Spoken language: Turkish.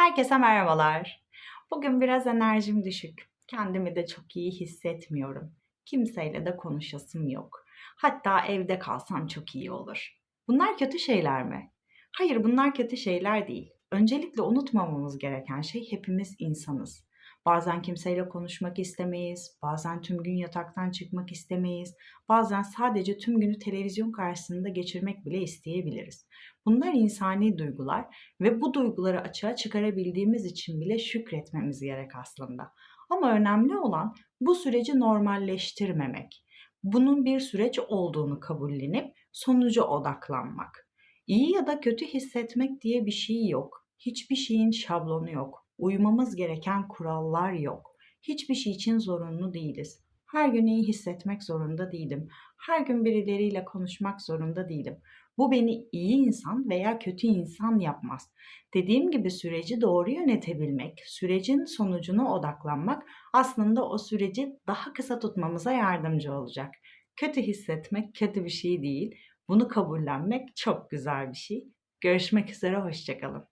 Herkese merhabalar. Bugün biraz enerjim düşük. Kendimi de çok iyi hissetmiyorum. Kimseyle de konuşasım yok. Hatta evde kalsam çok iyi olur. Bunlar kötü şeyler mi? Hayır, bunlar kötü şeyler değil. Öncelikle unutmamamız gereken şey hepimiz insanız. Bazen kimseyle konuşmak istemeyiz, bazen tüm gün yataktan çıkmak istemeyiz, bazen sadece tüm günü televizyon karşısında geçirmek bile isteyebiliriz. Bunlar insani duygular ve bu duyguları açığa çıkarabildiğimiz için bile şükretmemiz gerek aslında. Ama önemli olan bu süreci normalleştirmemek. Bunun bir süreç olduğunu kabullenip sonuca odaklanmak. İyi ya da kötü hissetmek diye bir şey yok. Hiçbir şeyin şablonu yok. Uymamız gereken kurallar yok. Hiçbir şey için zorunlu değiliz. Her gün iyi hissetmek zorunda değilim. Her gün birileriyle konuşmak zorunda değilim. Bu beni iyi insan veya kötü insan yapmaz. Dediğim gibi süreci doğru yönetebilmek, sürecin sonucuna odaklanmak aslında o süreci daha kısa tutmamıza yardımcı olacak. Kötü hissetmek kötü bir şey değil. Bunu kabullenmek çok güzel bir şey. Görüşmek üzere, hoşçakalın.